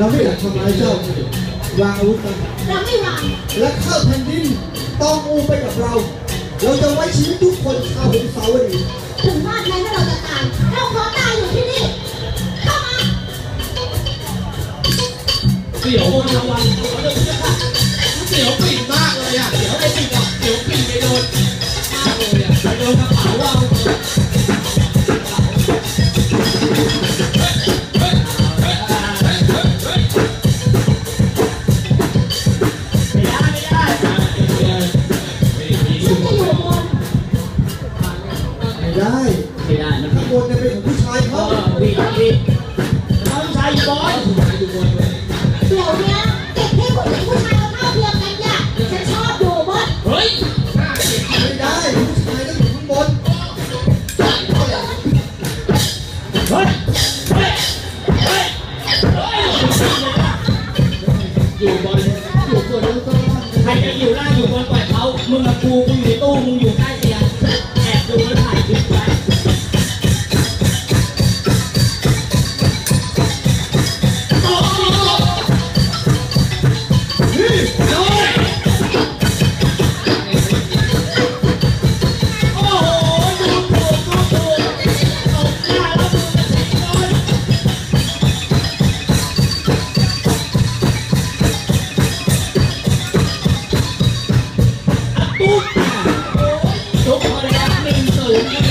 เราไม่อยากทำร้ายเจ้าวางอาวุธกันเราไม่วางและเข้าแผ่นดินต้องอูไปกับเรา เราจะไว้ชีวิตทุกคนชาวหงสาวดีถึงว่าแม้ว่าเราจะตายเราขอตายอยู่ที่นี่เข้ามาเสี่ยววันละวันเดี๋ยวจะค่ะเสี่ยวปีก จะอยู่บนไม่ได้ไม่ได้ข้างบนเนี่ยเป็นของผู้ชายเอเขาผู้ชายอยู่บนเดี๋ยวเนี้ยเด็กที่ผู้หญิผู้ชายเขาเท่าเทียมกันเนี่ยฉันชอบดูเว่เฮ้ยไม่ได้ผู้ชายต้อยู่ข้างบนเฮ้ยเฮ้ยเฮ้ยเฮ้ยอยู่บนอยู่บนแล้วก็ใครจะอยู่ล่างอยู่บนไป มึงกับกูมึงอยู่ตู้มึงอยู่ Thank you.